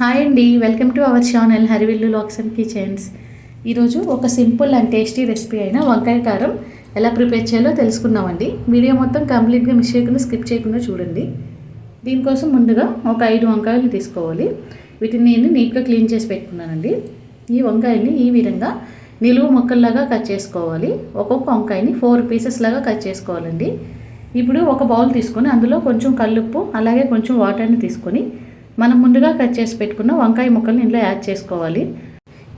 Hi అండి welcome to our channel Harivillu lakhs and kitchens ఈరోజు ఒక సింపుల్ అండ్ టేస్టీ రెసిపీ అయిన వంకాయ కారం ఎలా ప్రిపేర్ చేయాలో తెలుసుకున్నామండి వీడియో మొత్తం కంప్లీట్గా మిస్ చేయకుండా స్కిప్ చేయకుండా చూడండి. దీనికోసం ముందుగా ఒక ఐదు వంకాయలు తీసుకోవాలి. వీటిని నేను నీట్గా క్లీన్ చేసి పెట్టుకున్నానండి. ఈ వంకాయని ఈ విధంగా నిలువు మొక్కల్లాగా కట్ చేసుకోవాలి. ఒక్కొక్క వంకాయని ఫోర్ పీసెస్ లాగా కట్ చేసుకోవాలండి. ఇప్పుడు ఒక బౌల్ తీసుకొని అందులో కొంచెం కల్లుప్పు అలాగే కొంచెం వాటర్ని తీసుకొని మనం ముందుగా కట్ చేసి పెట్టుకున్న వంకాయ ముక్కలను ఇందులో యాడ్ చేసుకోవాలి.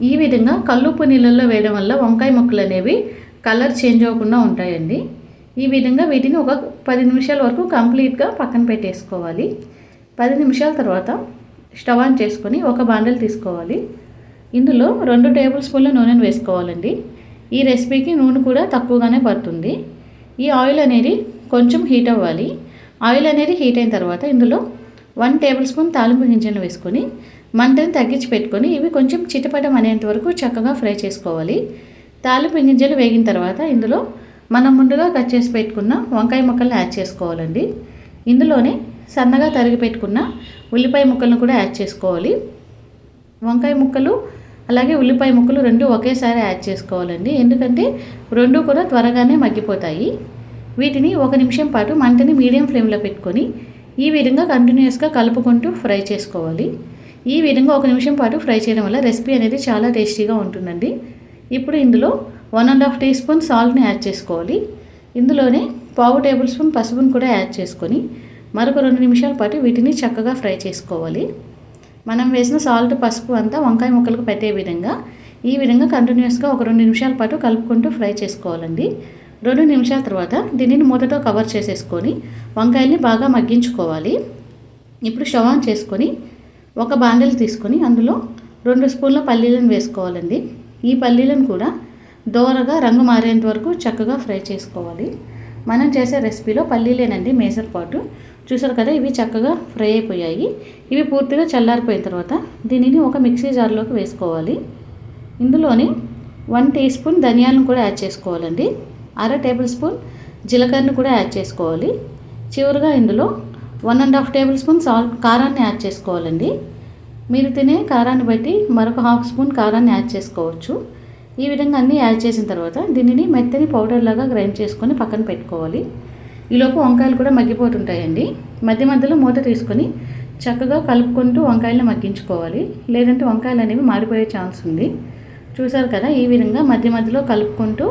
ఈ విధంగా కల్లుప్పు నీళ్ళల్లో వేయడం వల్ల వంకాయ ముక్కలు అనేవి కలర్ చేంజ్ అవ్వకుండా ఉంటాయండి. ఈ విధంగా వీటిని ఒక పది నిమిషాల వరకు కంప్లీట్గా పక్కన పెట్టేసుకోవాలి. పది నిమిషాల తర్వాత స్టవ్ ఆన్ చేసుకొని ఒక బాండల్ తీసుకోవాలి. ఇందులో రెండు టేబుల్ స్పూన్ల నూనెను వేసుకోవాలండి. ఈ రెసిపీకి నూనె కూడా తక్కువగానే పడుతుంది. ఈ ఆయిల్ అనేది కొంచెం హీట్ అవ్వాలి. ఆయిల్ అనేది హీట్ అయిన తర్వాత ఇందులో వన్ టేబుల్ స్పూన్ తాలింపు గింజలు వేసుకొని మంటని తగ్గించి పెట్టుకొని ఇవి కొంచెం చిటపటం అనేంత వరకు చక్కగా ఫ్రై చేసుకోవాలి. తాలింపు గింజలు వేగిన తర్వాత ఇందులో మనం ముందుగా కట్ చేసి పెట్టుకున్న వంకాయ ముక్కల్ని యాడ్ చేసుకోవాలండి. ఇందులోనే సన్నగా తరిగి పెట్టుకున్న ఉల్లిపాయ ముక్కలను కూడా యాడ్ చేసుకోవాలి. వంకాయ ముక్కలు అలాగే ఉల్లిపాయ ముక్కలు రెండు ఒకేసారి యాడ్ చేసుకోవాలండి. ఎందుకంటే రెండు కూడా త్వరగానే మగ్గిపోతాయి. వీటిని ఒక నిమిషం పాటు మంటని మీడియం ఫ్లేమ్లో పెట్టుకొని ఈ విధంగా కంటిన్యూస్గా కలుపుకుంటూ ఫ్రై చేసుకోవాలి. ఈ విధంగా ఒక నిమిషం పాటు ఫ్రై చేయడం వల్ల రెసిపీ అనేది చాలా టేస్టీగా ఉంటుందండి. ఇప్పుడు ఇందులో one and half teaspoon సాల్ట్ని యాడ్ చేసుకోవాలి. ఇందులోనే పావు టేబుల్ స్పూన్ పసుపును కూడా యాడ్ చేసుకొని మరొక రెండు నిమిషాల పాటు వీటిని చక్కగా ఫ్రై చేసుకోవాలి. మనం వేసిన సాల్ట్ పసుపు అంతా వంకాయ ముక్కలకు పెట్టే విధంగా ఈ విధంగా కంటిన్యూస్గా ఒక రెండు నిమిషాల పాటు కలుపుకుంటూ ఫ్రై చేసుకోవాలండి. రెండు నిమిషాల తర్వాత దీనిని మూతతో కవర్ చేసేసుకొని వంకాయల్ని బాగా మగ్గించుకోవాలి. ఇప్పుడు స్టవ్ ఆన్ చేసుకొని ఒక బాండెలు తీసుకొని అందులో రెండు స్పూన్ల పల్లీలను వేసుకోవాలండి. ఈ పల్లీలను కూడా దోరగా రంగు మారేంత వరకు చక్కగా ఫ్రై చేసుకోవాలి. మనం చేసే రెసిపీలో పల్లీలేనండి మేజర్ పాటు. చూసారు కదా ఇవి చక్కగా ఫ్రై అయిపోయాయి. ఇవి పూర్తిగా చల్లారిపోయిన తర్వాత దీనిని ఒక మిక్సీ జార్లోకి వేసుకోవాలి. ఇందులోని వన్ టీ స్పూన్ ధనియాలను కూడా యాడ్ చేసుకోవాలండి. అర టేబుల్ స్పూన్ జీలకర్రను కూడా యాడ్ చేసుకోవాలి. చివరిగా ఇందులో one and half tablespoon salt కారాన్ని యాడ్ చేసుకోవాలండి. మీరు తినే కారాన్ని బట్టి మరొక హాఫ్ స్పూన్ కారాన్ని యాడ్ చేసుకోవచ్చు. ఈ విధంగా అన్నీ యాడ్ చేసిన తర్వాత దీనిని మెత్తని పౌడర్ లాగా గ్రైండ్ చేసుకొని పక్కన పెట్టుకోవాలి. ఈలోపు వంకాయలు కూడా మగ్గిపోతుంటాయండి. మధ్య మధ్యలో మూత తీసుకొని చక్కగా కలుపుకుంటూ వంకాయలను మగ్గించుకోవాలి. లేదంటే వంకాయలు అనేవి మాడిపోయే ఛాన్స్ ఉంది. చూసారు కదా ఈ విధంగా మధ్య మధ్యలో కలుపుకుంటూ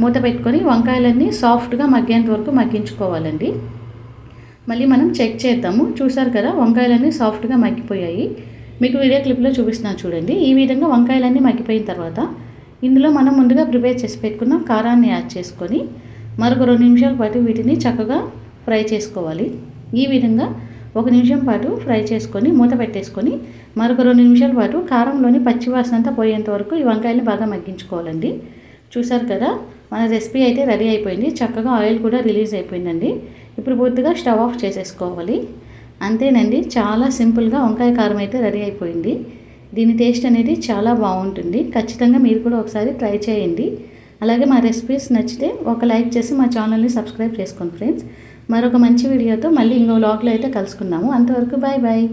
మూత పెట్టుకొని వంకాయలన్నీ సాఫ్ట్గా మగ్గేంత వరకు మగ్గించుకోవాలండి. మళ్ళీ మనం చెక్ చేద్దాము. చూసారు కదా వంకాయలన్నీ సాఫ్ట్గా మగ్గిపోయాయి. మీకు వీడియో క్లిప్లో చూపిస్తున్నాను చూడండి. ఈ విధంగా వంకాయలన్నీ మగ్గిపోయిన తర్వాత ఇందులో మనం ముందుగా ప్రిపేర్ చేసి పెట్టుకున్న కారాన్ని యాడ్ చేసుకొని మరొక రెండు నిమిషాల పాటు వీటిని చక్కగా ఫ్రై చేసుకోవాలి. ఈ విధంగా ఒక నిమిషం పాటు ఫ్రై చేసుకొని మూత పెట్టేసుకొని మరొక రెండు నిమిషాల పాటు కారంలోని పచ్చివాసన అంతా పోయేంత వరకు ఈ వంకాయల్ని బాగా మగ్గించుకోవాలండి. చూసారు కదా మన రెసిపీ అయితే రెడీ అయిపోయింది. చక్కగా ఆయిల్ కూడా రిలీజ్ అయిపోయిందండి. ఇప్పుడు పూర్తిగా స్టవ్ ఆఫ్ చేసేసుకోవాలి. అంతేనండి చాలా సింపుల్గా వంకాయ కారం అయితే రెడీ అయిపోయింది. దీని టేస్ట్ అనేది చాలా బాగుంటుంది. ఖచ్చితంగా మీరు కూడా ఒకసారి ట్రై చేయండి. అలాగే మా రెసిపీస్ నచ్చితే ఒక లైక్ చేసి మా ఛానల్ని సబ్స్క్రైబ్ చేసుకోండి ఫ్రెండ్స్. మరొక మంచి వీడియోతో మళ్ళీ ఇంకో వ్లాగ్లో అయితే కలుసుకుందాము. అంతవరకు బాయ్ బాయ్